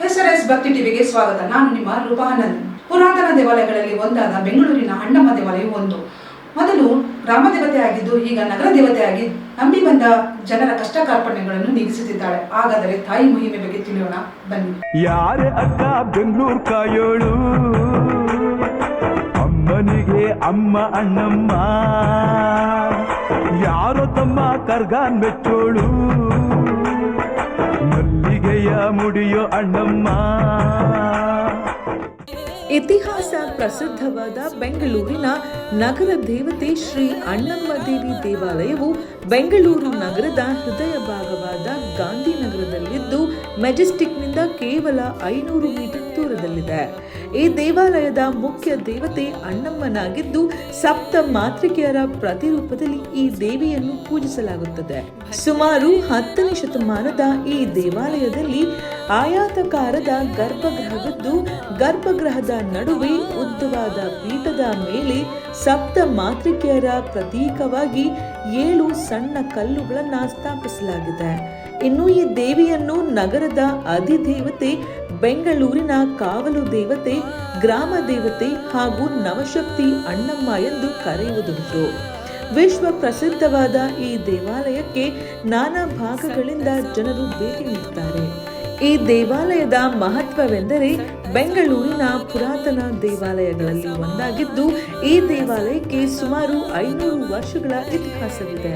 S ಭಕ್ತಿ ಟಿವಿಗೆ ಸ್ವಾಗತ. ನಾನು ನಿಮ್ಮ ರೂಪಾನಂದ್. ಪುರಾತನ ದೇವಾಲಯಗಳಲ್ಲಿ ಒಂದಾದ ಬೆಂಗಳೂರಿನ ಅಣ್ಣಮ್ಮ ದೇವಾಲಯ ಒಂದು. ಮೊದಲು ರಾಮ ದೇವತೆ ಆಗಿದ್ದು, ಈಗ ನಗರ ದೇವತೆ ಆಗಿ ನಂಬಿ ಬಂದ ಜನರ ಕಷ್ಟ ಕಾರ್ಪಣ್ಯಗಳನ್ನು ನೀಗಿಸುತ್ತಿದ್ದಾಳೆ. ಹಾಗಾದರೆ ತಾಯಿ ಮಹಿಮೆ ಬಗ್ಗೆ ತಿಳಿಯೋಣ. ಬನ್ನಿ. ಯಾರೇ ಅಕ್ಕ ಬೆಂಗಳೂರು ಕಾಯೋಳು? ಅಮ್ಮನಿಗೆ ಅಮ್ಮ ಅಣ್ಣಮ್ಮ. ಯಾರೋ ತಮ್ಮ ಕರ್ಗಾನ್ ಮೆಚ್ಚೋಳು? ಮಲ್ಲಿಗೆಯ ಮುಡಿಯೋ ಅಣ್ಣಮ್ಮ. ಇತಿಹಾಸ ಪ್ರಸಿದ್ಧವಾದ ಬೆಂಗಳೂರಿನ ನಗರ ದೇವತೆ ಶ್ರೀ ಅಣ್ಣಮ್ಮ ದೇವಿ ದೇವಾಲಯವು ಬೆಂಗಳೂರು ನಗರದ ಹೃದಯ ಭಾಗವಾದ ಗಾಂಧಿನಗರದಲ್ಲಿದ್ದು ಮೆಜೆಸ್ಟಿಕ್ನಿಂದ ಕೇವಲ ಐನೂರು ಮೀಟರ್ ದೂರದಲ್ಲಿದೆ. ಈ ದೇವಾಲಯದ ಮುಖ್ಯ ದೇವತೆ ಅಣ್ಣಮ್ಮನಾಗಿದ್ದು ಸಪ್ತ ಮಾತೃಕೆಯರ ಪ್ರತಿರೂಪದಲ್ಲಿ ಈ ದೇವಿಯನ್ನು ಪೂಜಿಸಲಾಗುತ್ತದೆ. ಸುಮಾರು ಹತ್ತನೇ ಶತಮಾನದ ಈ ದೇವಾಲಯದಲ್ಲಿ ಆಯಾತಕಾರದ ಗರ್ಭಗೃಹವಿದ್ದು, ಗರ್ಭಗೃಹದ ನಡುವೆ ಉದ್ದವಾದ ಪೀಠದ ಮೇಲೆ ಸಪ್ತ ಮಾತೃಕೆಯರ ಪ್ರತೀಕವಾಗಿ ಏಳು ಸಣ್ಣ ಕಲ್ಲುಗಳನ್ನು ಸ್ಥಾಪಿಸಲಾಗಿದೆ. ಇನ್ನು ಈ ದೇವಿಯನ್ನು ನಗರದ ಅಧಿದೇವತೆ ಬೆಂಗಳೂರಿನ ಕಾವಲು ದೇವತೆ, ಗ್ರಾಮ ದೇವತೆ ಹಾಗೂ ನವಶಕ್ತಿ ಅಣ್ಣಮ್ಮ ಎಂದು ಕರೆಯುವುದುಂಟು. ವಿಶ್ವ ಪ್ರಸಿದ್ಧವಾದ ಈ ದೇವಾಲಯಕ್ಕೆ ನಾನಾ ಭಾಗಗಳಿಂದ ಜನರು ಭೇಟಿ ನೀಡುತ್ತಾರೆ ಈ ದೇವಾಲಯದ ಮಹತ್ವವೆಂದರೆ ಬೆಂಗಳೂರಿನ ಪುರಾತನ ದೇವಾಲಯಗಳಲ್ಲಿ ಒಂದಾಗಿದ್ದು, ಈ ದೇವಾಲಯಕ್ಕೆ ಸುಮಾರು ಐನೂರು ವರ್ಷಗಳ ಇತಿಹಾಸವಿದೆ.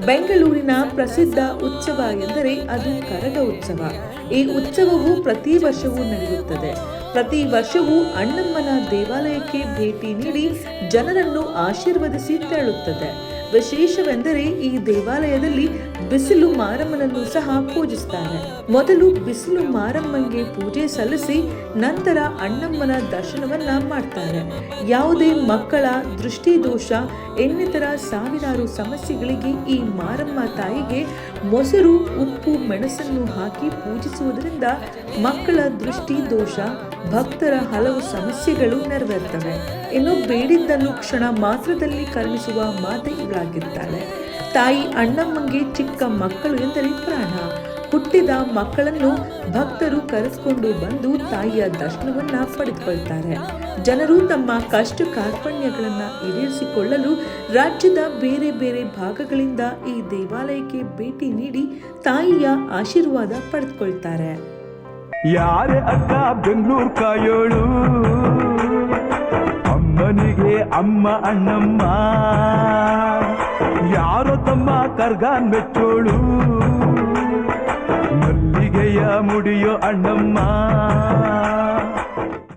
ಬೆಂಗಳೂರಿನ ಪ್ರಸಿದ್ಧ ಉತ್ಸವ ಎಂದರೆ ಅದು ಕರಗ ಉತ್ಸವ. ಈ ಉತ್ಸವವು ಪ್ರತಿ ವರ್ಷವೂ ನಡೆಯುತ್ತದೆ. ಪ್ರತಿ ವರ್ಷವೂ ಅಣ್ಣಮ್ಮನ ದೇವಾಲಯಕ್ಕೆ ಭೇಟಿ ನೀಡಿ ಜನರನ್ನು ಆಶೀರ್ವದಿಸಿ ತೆರಳುತ್ತದೆ. ವಿಶೇಷವೆಂದರೆ ಈ ದೇವಾಲಯದಲ್ಲಿ ಬಿಸಿಲು ಮಾರಮ್ಮನನ್ನು ಸಹ ಪೂಜಿಸ್ತಾರೆ. ಮೊದಲು ಬಿಸಿಲು ಮಾರಮ್ಮನಿಗೆ ಪೂಜೆ ಸಲ್ಲಿಸಿ ನಂತರ ಅಣ್ಣಮ್ಮನ ದರ್ಶನವನ್ನ ಮಾಡ್ತಾರೆ. ಯಾವುದೇ ಮಕ್ಕಳ ದೃಷ್ಟಿದೋಷ, ಇನ್ನಿತರ ಸಾವಿರಾರು ಸಮಸ್ಯೆಗಳಿಗೆ ಈ ಮಾರಮ್ಮ ತಾಯಿಗೆ ಮೊಸರು, ಉಪ್ಪು, ಮೆಣಸನ್ನು ಹಾಕಿ ಪೂಜಿಸುವುದರಿಂದ ಮಕ್ಕಳ ದೃಷ್ಟಿ ದೋಷ ಭಕ್ತರ ಹಲವು ಸಮಸ್ಯೆಗಳು ನೆರವೇರ್ತವೆ. ಇನ್ನು ಬೇಡಿದ್ದನ್ನು ಕ್ಷಣ ಮಾತ್ರದಲ್ಲಿ ಕರುಣಿಸುವ ಮಾತೆ ಇವಳಾಗಿರ್ತಾಳೆ ತಾಯಿ ಅಣ್ಣಮ್ಮಂಗೆ ಚಿಕ್ಕ ಮಕ್ಕಳು ಎಂದರೆ ಪ್ರಾಣ. ಹುಟ್ಟಿದ ಮಕ್ಕಳನ್ನು ಭಕ್ತರು ಕರೆಸಿಕೊಂಡು ಬಂದು ತಾಯಿಯ ದರ್ಶನವನ್ನ ಪಡೆದುಕೊಳ್ತಾರೆ. ಜನರು ತಮ್ಮ ಕಷ್ಟ ಕಾರ್ಪಣ್ಯಗಳನ್ನ ಈಡೇರಿಸಿಕೊಳ್ಳಲು ರಾಜ್ಯದ ಬೇರೆ ಬೇರೆ ಭಾಗಗಳಿಂದ ಈ ದೇವಾಲಯಕ್ಕೆ ಭೇಟಿ ನೀಡಿ ತಾಯಿಯ ಆಶೀರ್ವಾದ ಪಡೆದುಕೊಳ್ತಾರೆ. ಯಾರೇ ಅಕ್ಕ ಬೆಂಗಳೂರು ಕಾಯೋಳು ಅಮ್ಮನಿಗೆ ಅಮ್ಮ ಅಣ್ಣಮ್ಮ. ಯಾರೋ ತಮ್ಮ ಕರ್ಗಾನ್ ಮೆಚ್ಚೋಳು. ಮಲ್ಲಿಗೆಯ ಮುಡಿಯೋ ಅಣ್ಣಮ್ಮ.